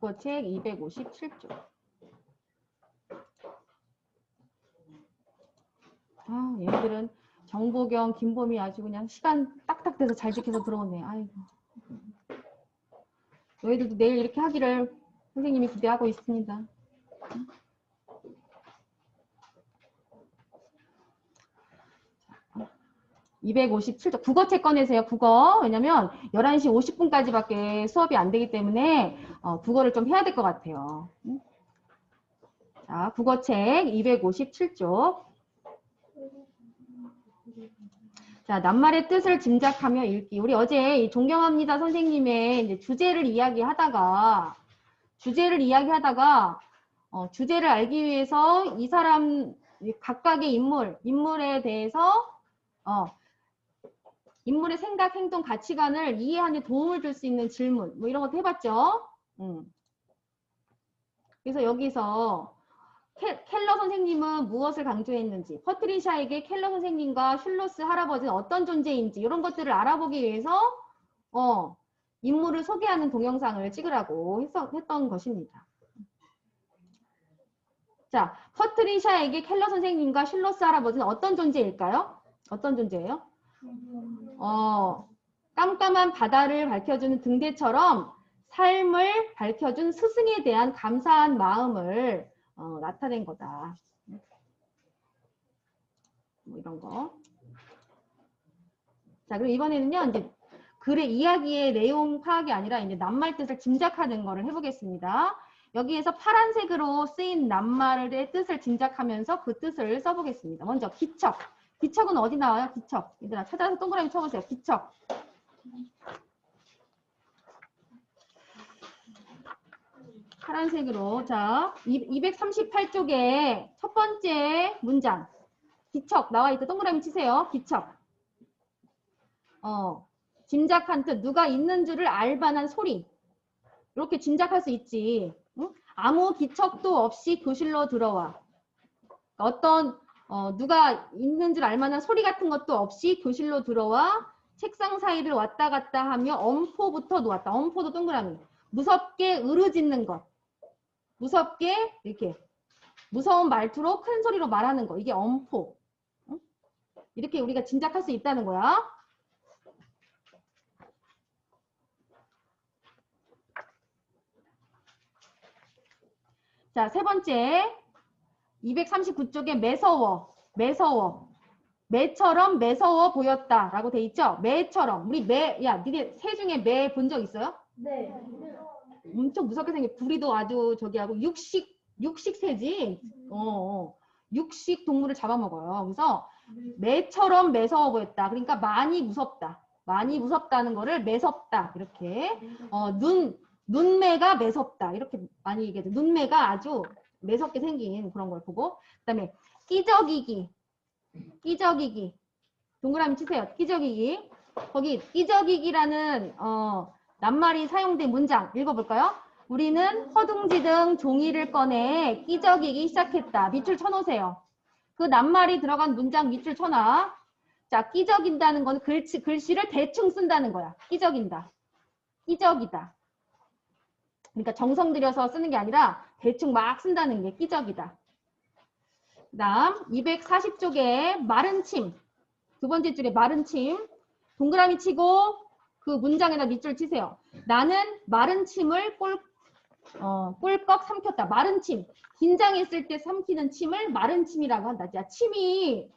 국어책 257쪽. 아, 얘들은 정보경, 김범이 아주 그냥 시간 딱딱 돼서 잘 지켜서 들어오네. 아이고. 너희들도 내일 이렇게 하기를 선생님이 기대하고 있습니다. 257쪽 국어책 꺼내세요. 국어. 왜냐면 11시 50분까지밖에 수업이 안 되기 때문에 어, 국어를 좀 해야 될 것 같아요. 응? 자, 국어책 257쪽. 자, 낱말의 뜻을 짐작하며 읽기. 우리 어제 이 존경합니다 선생님의 이제 주제를 이야기하다가 주제를 이야기하다가 어, 주제를 알기 위해서 이 사람 이 각각의 인물, 인물에 대해서 어, 인물의 생각, 행동, 가치관을 이해하는 데 도움을 줄 수 있는 질문, 뭐 이런 것도 해봤죠. 음. 그래서 여기서 캐, 켈러 선생님은 무엇을 강조했는지, 퍼트리샤에게 켈러 선생님과 슐로스 할아버지는 어떤 존재인지 이런 것들을 알아보기 위해서 어, 인물을 소개하는 동영상을 찍으라고 했어, 했던 것입니다. 자, 퍼트리샤에게 켈러 선생님과 슐로스 할아버지는 어떤 존재일까요? 어떤 존재예요? 어, 깜깜한 바다를 밝혀주는 등대처럼 삶을 밝혀준 스승에 대한 감사한 마음을 어, 나타낸 거다. 뭐 이런 거. 자, 그럼 이번에는요, 이제 글의 이야기의 내용 파악이 아니라 이제 낱말 뜻을 짐작하는 거를 해보겠습니다. 여기에서 파란색으로 쓰인 낱말의 뜻을 짐작하면서 그 뜻을 써보겠습니다. 먼저 기척. 기척은 어디 나와요? 기척. 얘들아 찾아서 동그라미 쳐보세요. 기척. 파란색으로 자 238쪽에 첫 번째 문장 기척 나와 있다. 동그라미 치세요. 기척. 어 짐작한 뜻 누가 있는 줄을 알 만한 소리 이렇게 짐작할 수 있지. 응? 아무 기척도 없이 교실로 들어와. 어떤 어, 누가 있는 줄 알만한 소리 같은 것도 없이 교실로 들어와 책상 사이를 왔다 갔다 하며 엄포부터 놓았다. 엄포도 동그라미. 무섭게 으르짖는 것. 무섭게 이렇게 무서운 말투로 큰 소리로 말하는 거. 이게 엄포. 응? 이렇게 우리가 짐작할 수 있다는 거야. 자, 세 번째. 239쪽에 매서워, 매서워, 매처럼 매서워 보였다 라고 돼 있죠? 매처럼. 우리 매, 야, 니네 새 중에 매 본 적 있어요? 네. 엄청 무섭게 생긴 부리도 아주 저기 하고 육식, 육식새지? 어, 어. 육식 동물을 잡아먹어요. 그래서 매처럼 매서워 보였다. 그러니까 많이 무섭다. 많이 무섭다는 거를 매섭다. 이렇게. 어, 눈, 눈매가 매섭다. 이렇게 많이 얘기하죠. 눈매가 아주 매섭게 생긴 그런 걸 보고 그다음에 끼적이기 끼적이기 동그라미 치세요 끼적이기 거기 끼적이기라는 어, 낱말이 사용된 문장 읽어볼까요? 우리는 허둥지 등 종이를 꺼내 끼적이기 시작했다 밑줄 쳐놓으세요 그 낱말이 들어간 문장 밑줄 쳐놔 자 끼적인다는 건 글씨, 글씨를 대충 쓴다는 거야 끼적인다 끼적이다 그러니까 정성 들여서 쓰는 게 아니라 대충 막 쓴다는 게 끼적이다. 그 다음 240쪽에 마른 침. 두 번째 줄에 마른 침. 동그라미 치고 그 문장에다 밑줄 치세요. 나는 마른 침을 꿀, 어, 꿀꺽 삼켰다. 마른 침. 긴장했을 때 삼키는 침을 마른 침이라고 한다. 야, 침이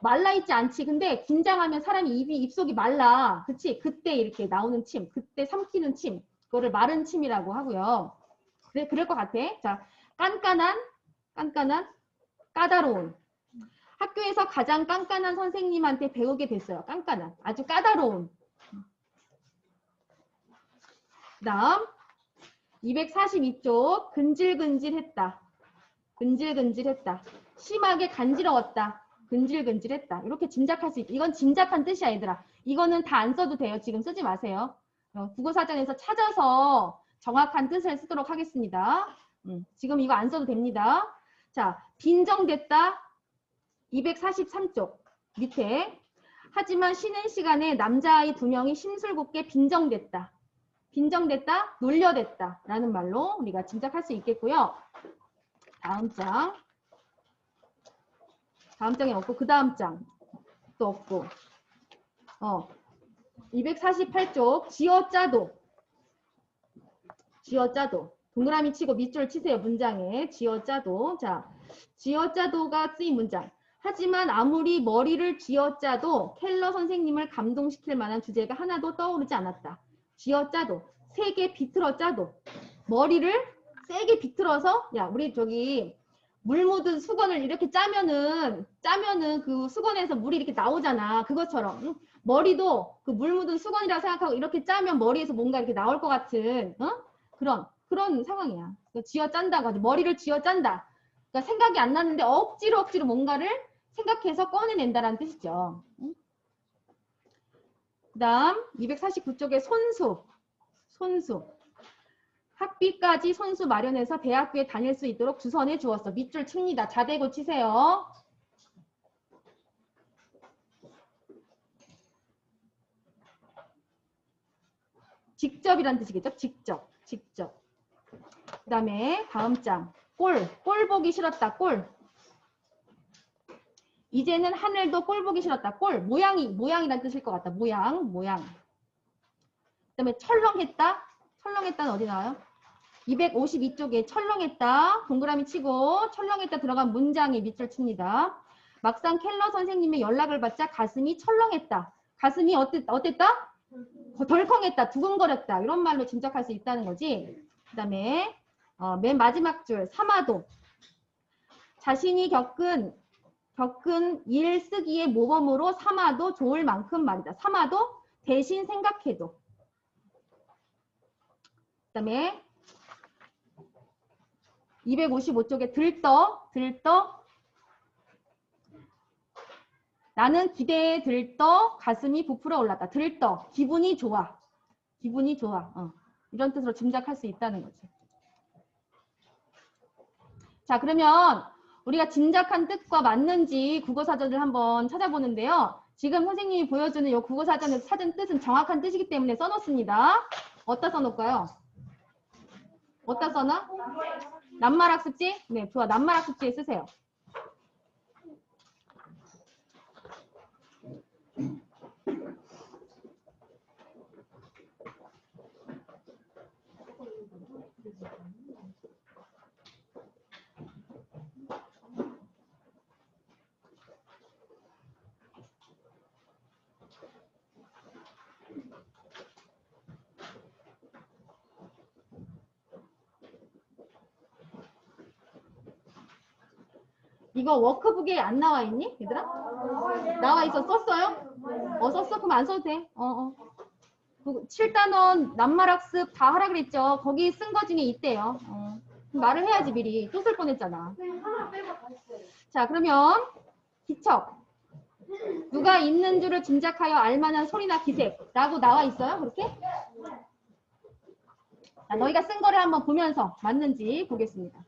말라 있지 않지. 근데 긴장하면 사람이 입이, 입속이 말라. 그치? 그때 이렇게 나오는 침. 그때 삼키는 침. 그거를 마른 침이라고 하고요. 그래, 그럴 것 같아. 자, 깐깐한, 깐깐한, 까다로운. 학교에서 가장 깐깐한 선생님한테 배우게 됐어요. 깐깐한. 아주 까다로운. 그 다음, 242쪽, 근질근질했다. 근질근질했다. 심하게 간지러웠다. 근질근질했다. 이렇게 짐작할 수 있다. 이건 짐작한 뜻이야, 얘들아. 이거는 다 안 써도 돼요. 지금 쓰지 마세요. 어, 국어사전에서 찾아서 정확한 뜻을 쓰도록 하겠습니다. 음, 지금 이거 안 써도 됩니다. 자, 빈정됐다. 243쪽 밑에. 하지만 쉬는 시간에 남자아이 두 명이 심술궂게 빈정됐다. 빈정됐다, 놀려댔다 라는 말로 우리가 짐작할 수 있겠고요. 다음 장. 다음 장에 없고 그 다음 장또 없고. 어 248쪽 지어짜도. 지어짜도. 동그라미 치고 밑줄 치세요 문장에. 지어짜도. 자 지어짜도가 쓰인 문장. 하지만 아무리 머리를 쥐어짜도 켈러 선생님을 감동시킬 만한 주제가 하나도 떠오르지 않았다 쥐어짜도 세게 비틀어 짜도 머리를 세게 비틀어서 야 우리 저기 물 묻은 수건을 이렇게 짜면은 짜면은 그 수건에서 물이 이렇게 나오잖아 그것처럼 응? 머리도 그 물 묻은 수건이라고 생각하고 이렇게 짜면 머리에서 뭔가 이렇게 나올 것 같은 어? 그런 그런 상황이야 그러니까 쥐어 짠다고 하죠 머리를 쥐어 짠다 그러니까 생각이 안 나는데 억지로 억지로 뭔가를 생각해서 꺼내낸다라는 뜻이죠 응? 그 다음 249쪽에 손수 손수 학비까지 손수 마련해서 대학교에 다닐 수 있도록 주선해 주었어. 밑줄 칩니다. 자대고 치세요. 직접이란 뜻이겠죠? 직접. 직접. 그 다음에 다음 장. 꼴. 꼴 보기 싫었다. 꼴. 이제는 하늘도 꼴 보기 싫었다. 꼴. 모양이, 모양이란 뜻일 것 같다. 모양, 모양. 그 다음에 철렁했다. 철렁했다는 어디 나와요? 252쪽에 철렁했다. 동그라미 치고 철렁했다 들어간 문장이 밑줄 칩니다. 막상 켈러 선생님의 연락을 받자 가슴이 철렁했다. 가슴이 어땠, 어땠다? 덜컹했다. 두근거렸다. 이런 말로 짐작할 수 있다는 거지. 그 다음에 어, 맨 마지막 줄 사마도 자신이 겪은 겪은 일 쓰기의 모범으로 삼아도 좋을 만큼 말이다. 삼아도 대신 생각해도. 그 다음에 255쪽에 들떠, 들떠. 나는 기대에 들떠 가슴이 부풀어 올랐다. 들떠, 기분이 좋아. 기분이 좋아. 어. 이런 뜻으로 짐작할 수 있다는 거지. 자, 그러면 우리가 짐작한 뜻과 맞는지 국어사전을 한번 찾아보는데요. 지금 선생님이 보여주는 이 국어사전에서 찾은 뜻은 정확한 뜻이기 때문에 써놓습니다. 어디다 써놓을까요? 어디다 써놔? 낱말학습지? 네, 좋아. 낱말학습지에 쓰세요. 이거 워크북에 안 나와 있니? 얘들아? 나와 있어. 썼어요? 어, 썼어? 그럼 안 써도 돼. 어, 어. 그 7단원 낱말학습 다 하라 그랬죠? 거기 쓴 거 중에 있대요. 어. 말을 해야지 미리. 또 쓸 뻔했잖아. 자, 그러면 기척. 누가 있는 줄을 짐작하여 알만한 소리나 기색라고 나와 있어요? 그렇게? 자, 너희가 쓴 거를 한번 보면서 맞는지 보겠습니다.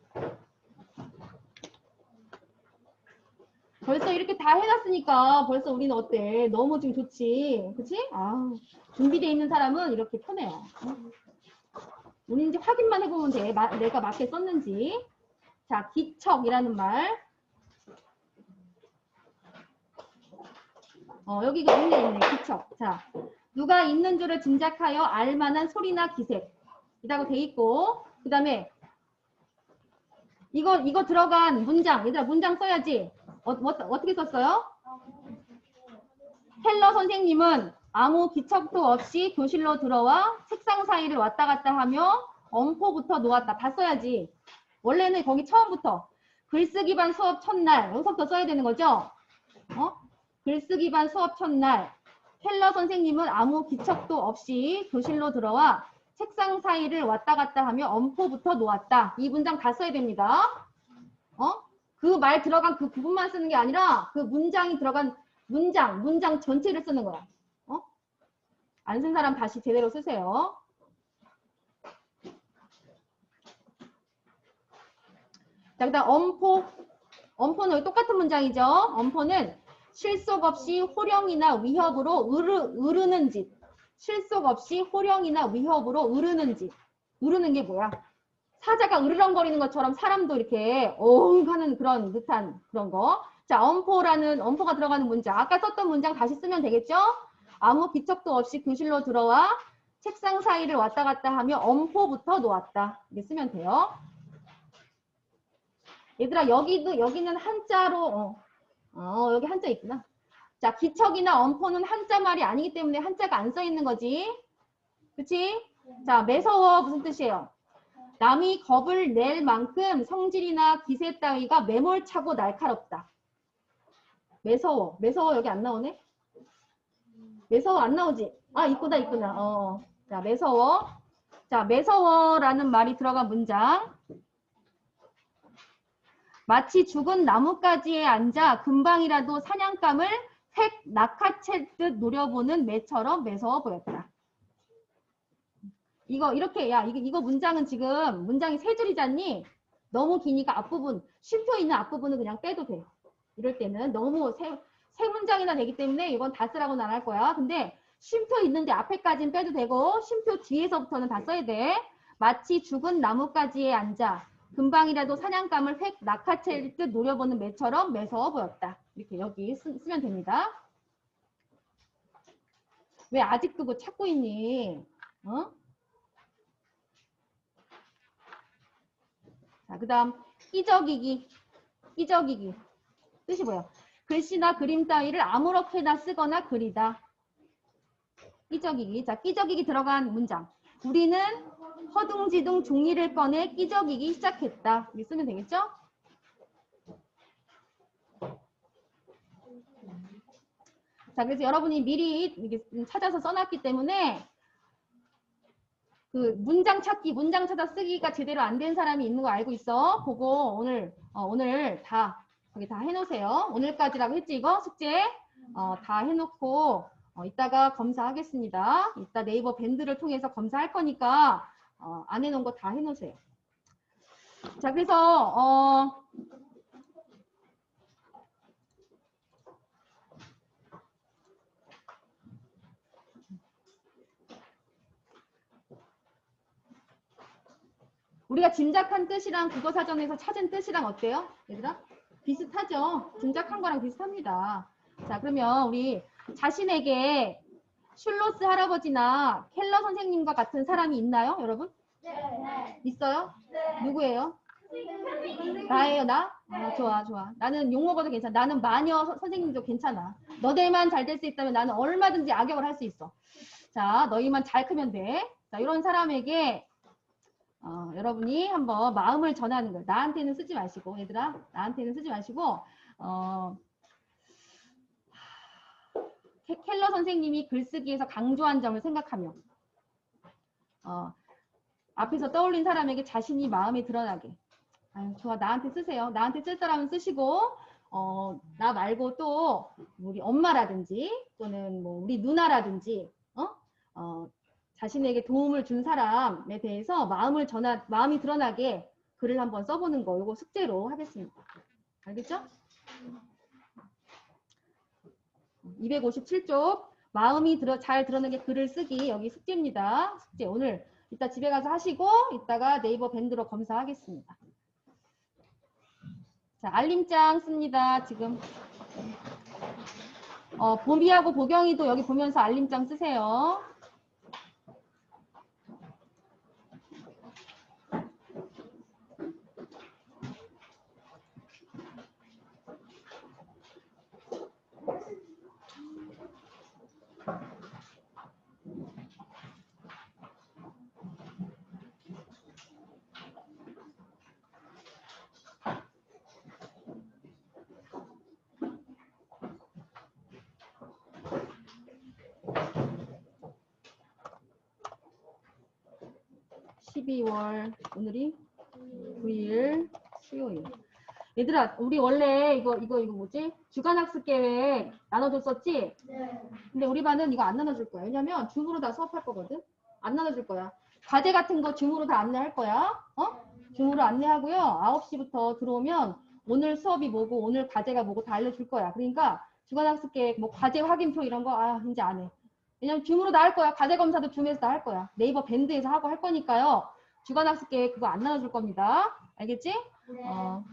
벌써 이렇게 다 해놨으니까 벌써 우리는 어때? 너무 지금 좋지? 그치? 아, 준비되어 있는 사람은 이렇게 편해요. 우리 이제 확인만 해보면 돼. 마- 내가 맞게 썼는지. 자, 기척이라는 말. 어, 여기가 있네, 있네. 기척. 자, 누가 있는 줄을 짐작하여 알만한 소리나 기색. 이라고 돼 있고, 그 다음에 이거, 이거 들어간 문장. 얘들아, 문장 써야지. 어, 어, 떻게 썼어요? 텔러 선생님은 아무 기척도 없이 교실로 들어와 책상 사이를 왔다 갔다 하며 엄포부터 놓았다. 다 써야지. 원래는 거기 처음부터 글쓰기 반 수업 첫날 여기서부터 써야 되는 거죠? 어? 글쓰기 반 수업 첫날 텔러 선생님은 아무 기척도 없이 교실로 들어와 책상 사이를 왔다 갔다 하며 엄포부터 놓았다. 이 문장 다 써야 됩니다. 어? 그 말 들어간 그 부분만 쓰는 게 아니라 그 문장이 들어간 문장, 문장 전체를 쓰는 거야. 어? 안 쓴 사람 다시 제대로 쓰세요. 자, 그 다음 엄포. 엄포는 똑같은 문장이죠. 엄포는 실속 없이 호령이나 위협으로 으르, 으르는 짓. 실속 없이 호령이나 위협으로 으르는지. 으르는 게 뭐야? 사자가 으르렁거리는 것처럼 사람도 이렇게 어흥 하는 그런 듯한 그런 거. 자, 엄포라는 엄포가 들어가는 문장. 아까 썼던 문장 다시 쓰면 되겠죠? 아무 기척도 없이 교실로 들어와 책상 사이를 왔다 갔다 하며 엄포부터 놓았다. 이렇게 쓰면 돼요. 얘들아 여기도 여기는 한자로 어, 어, 여기 한자 있구나. 자 기척이나 엄포는 한자 말이 아니기 때문에 한자가 안 써 있는 거지. 그치? 자 매서워 무슨 뜻이에요? 남이 겁을 낼 만큼 성질이나 기세 따위가 매몰차고 날카롭다. 매서워. 매서워 여기 안 나오네? 매서워 안 나오지? 아 있구나 있구나. 어. 자 매서워. 자 매서워라는 말이 들어간 문장. 마치 죽은 나뭇가지에 앉아 금방이라도 사냥감을 획 낚아챘듯 노려보는 매처럼 매서워 보였다. 이거 이렇게 야 이거 이거 문장은 지금 문장이 세 줄이잖니. 너무 기니까 앞부분 쉼표 있는 앞부분은 그냥 빼도 돼요. 이럴 때는 너무 세, 세 문장이나 되기 때문에 이건 다 쓰라고는 안 할 거야. 근데 쉼표 있는데 앞에까지는 빼도 되고 쉼표 뒤에서부터는 다 써야 돼. 마치 죽은 나뭇가지에 앉아 금방이라도 사냥감을 획 낚아챌 듯 노려보는 매처럼 매서워 보였다. 이렇게 여기 쓰, 면 됩니다. 왜 아직도 그거 찾고 있니? 어? 자, 그 다음 끼적이기. 끼적이기. 뜻이 뭐예요? 글씨나 그림 따위를 아무렇게나 쓰거나 그리다. 끼적이기. 자, 끼적이기 들어간 문장. 우리는 허둥지둥 종이를 꺼내 끼적이기 시작했다. 이렇게 쓰면 되겠죠? 자, 그래서 여러분이 미리 찾아서 써놨기 때문에 그 문장 찾기, 문장 찾아 쓰기가 제대로 안 된 사람이 있는 거 알고 있어. 보고 오늘 어, 오늘 다 여기 다 해놓으세요. 오늘까지라고 했지 이거 숙제 어, 다 해놓고 어, 이따가 검사하겠습니다. 이따 네이버 밴드를 통해서 검사할 거니까 어, 안 해놓은 거 다 해놓으세요. 자, 그래서 어, 우리가 짐작한 뜻이랑 국어 사전에서 찾은 뜻이랑 어때요? 얘들아? 비슷하죠? 짐작한 거랑 비슷합니다. 자, 그러면 우리 자신에게 슐로스 할아버지나 켈러 선생님과 같은 사람이 있나요, 여러분? 네. 있어요? 네. 누구예요? 나예요, 나? 아, 좋아, 좋아. 나는 욕 먹어도 괜찮아. 나는 마녀 서- 선생님도 괜찮아. 너네만 잘 될 수 있다면 나는 얼마든지 악역을 할 수 있어. 자, 너희만 잘 크면 돼. 자, 이런 사람에게 어, 여러분이 한번 마음을 전하는 거예요. 나한테는 쓰지 마시고, 얘들아, 나한테는 쓰지 마시고, 어, 캐- 켈러 선생님이 글쓰기에서 강조한 점을 생각하며, 어, 앞에서 떠올린 사람에게 자신이 마음에 드러나게. 아유, 좋아. 나한테 쓰세요. 나한테 쓸 사람은 쓰시고, 어, 나 말고 또 우리 엄마라든지 또는 뭐 우리 누나라든지, 어? 어, 자신에게 도움을 준 사람에 대해서 마음을 전하, 마음이 드러나게 글을 한번 써보는 거, 이거 숙제로 하겠습니다. 알겠죠? 257쪽. 마음이 들어, 잘 드러나게 글을 쓰기. 여기 숙제입니다. 숙제. 오늘 이따 집에 가서 하시고, 이따가 네이버 밴드로 검사하겠습니다. 자, 알림장 씁니다. 지금. 어, 봄이하고 보경이도 여기 보면서 알림장 쓰세요. 십이월 오늘이 9일 수요일. 얘들아, 우리 원래 이거 이거 이거 뭐지? 주간 학습 계획 나눠줬었지? 네. 근데 우리 반은 이거 안 나눠줄 거야. 왜냐면 줌으로 다 수업할 거거든. 안 나눠줄 거야. 과제 같은 거 줌으로 다 안내할 거야. 어? 줌으로 안내하고요. 9시부터 들어오면 오늘 수업이 뭐고 오늘 과제가 뭐고 다 알려줄 거야. 그러니까 주간 학습 계획 뭐 과제 확인표 이런 거 아, 이제 안 해. 왜냐면 줌으로 다 할 거야. 가제 검사도 줌에서 다 할 거야. 네이버 밴드에서 하고 할 거니까요. 주간 학습 계획 그거 안 나눠줄 겁니다. 알겠지? 어.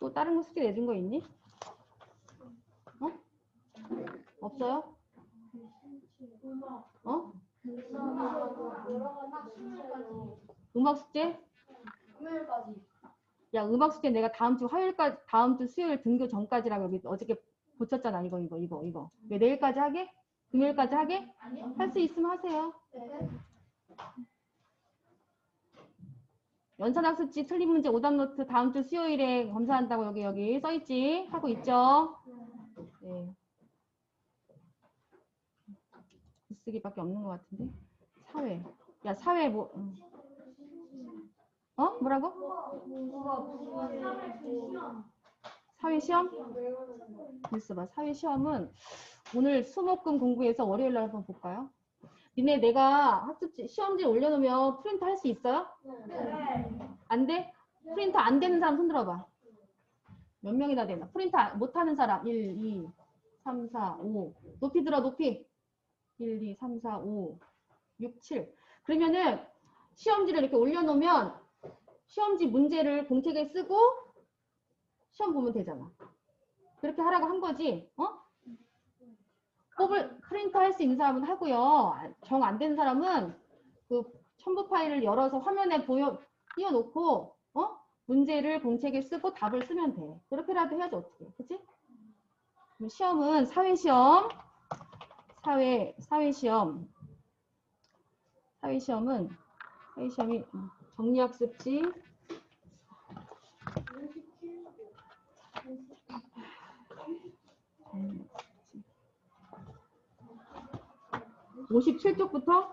또 다른 거 숙제 내준 거 있니? 어? 없어요? 어? 음악 숙제? 야, 음악 숙제 내가 다음 주 화요일까지, 다음 주 수요일 등교 전까지라고 여기 어저께 고쳤잖아. 이거, 이거, 이거, 이거. 왜 내일까지 하게? 금요일까지 하게? 할 수 있으면 하세요. 연산학습지 틀린 문제 오답 노트 다음 주 수요일에 검사한다고 여기, 여기 써있지? 하고 있죠? 네. 글쓰기밖에 없는 것 같은데? 사회. 야, 사회 뭐, 음. 어? 뭐라고? 사회 시험? 글쎄 봐. 사회 시험은 오늘 수목금 공부해서 월요일 날 한번 볼까요? 니네 내가 학습지 시험지 올려놓으면 프린트 할 수 있어요? 안 돼? 프린트 안 되는 사람 손 들어봐. 몇 명이나 되나? 프린트 안- 못하는 사람 1, 2, 3, 4, 5. 높이 들어 높이. 1, 2, 3, 4, 5, 6, 7. 그러면은 시험지를 이렇게 올려놓으면 시험지 문제를 공책에 쓰고 시험 보면 되잖아. 그렇게 하라고 한 거지. 어? 뽑을 프린터 할수 있는 사람은 하고요. 정안 되는 사람은 그 첨부 파일을 열어서 화면에 보여 띄워놓고 어? 문제를 공책에 쓰고 답을 쓰면 돼. 그렇게라도 해야지 어떻게? 그럼 시험은 사회 시험, 사회 사회 시험, 사회 시험은 사회 시험이 음, 정리학습지 57쪽부터?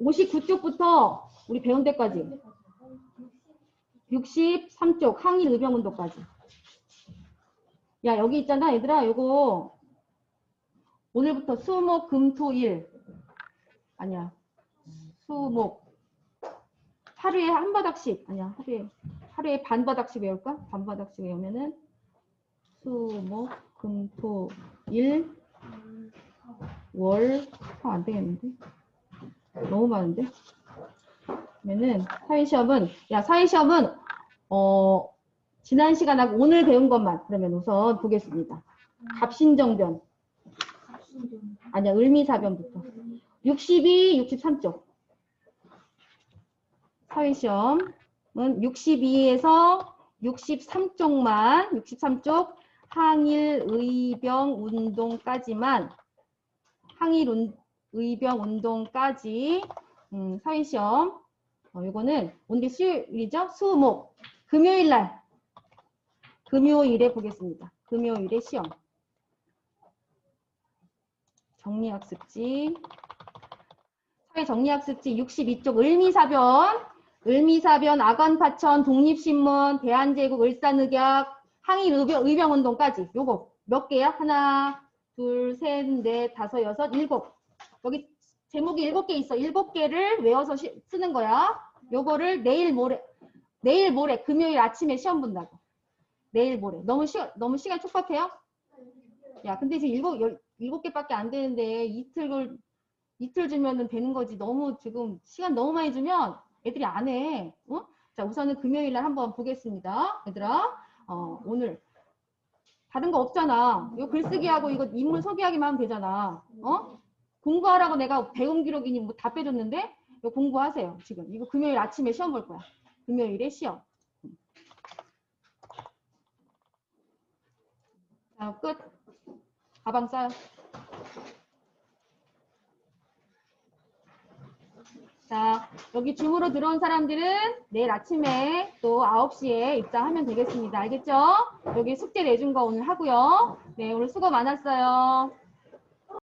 59쪽부터 우리 배운 데까지. 63쪽 항일 의병운동까지. 야 여기 있잖아 얘들아 요거. 오늘부터 수목 금토일. 아니야. 수목. 하루에 한 바닥씩 아니야 하루에 하루에 반 바닥씩 외울까? 반 바닥씩 외우면은 수목 금토일 월, 아, 안 되겠는데? 너무 많은데? 그러면은 사회시험은, 야, 사회시험은, 어, 지난 시간하고 오늘 배운 것만 그러면 우선 보겠습니다. 갑신정변. 아니야, 을미사변부터. 62, 63쪽. 사회시험은 62에서 63쪽만, 63쪽 항일 의병 운동까지만 항일 운- 의병 운동까지 음, 사회 시험. 어, 이거는 오늘 수요일이죠? 수목. 금요일 날. 금요일에 보겠습니다. 금요일에 시험. 정리학습지. 사회 정리학습지 62쪽 을미사변. 을미사변 아관파천 독립신문 대한제국 을산의학 항일 의병, 의병운동까지. 요거 몇 개야? 하나 둘, 셋, 넷, 다섯, 여섯, 일곱. 여기 제목이 일곱 개 있어. 일곱 개를 외워서 시- 쓰는 거야. 요거를 내일 모레, 내일 모레, 금요일 아침에 시험 본다고. 내일 모레. 너무 시, 너무 시간 촉박해요? 야, 근데 지금 일곱, 열, 일곱 개밖에 안 되는데 이틀 걸 이틀 주면은 되는 거지. 너무 지금 시간 너무 많이 주면 애들이 안 해. 어? 자, 우선은 금요일 날 한번 보겠습니다. 얘들아, 어, 오늘 다른 거 없잖아. 이거 글쓰기하고 이거 인물 소개하기만 하면 되잖아. 어? 공부하라고 내가 배움 기록이니 뭐 다 빼줬는데 이거 공부하세요. 지금 이거 금요일 아침에 시험 볼 거야. 금요일에 시험. 자, 끝. 가방 싸요. 자, 여기 줌으로 들어온 사람들은 내일 아침에 또 9시에 입장하면 되겠습니다. 알겠죠? 여기 숙제 내준 거 오늘 하고요. 네, 오늘 수고 많았어요.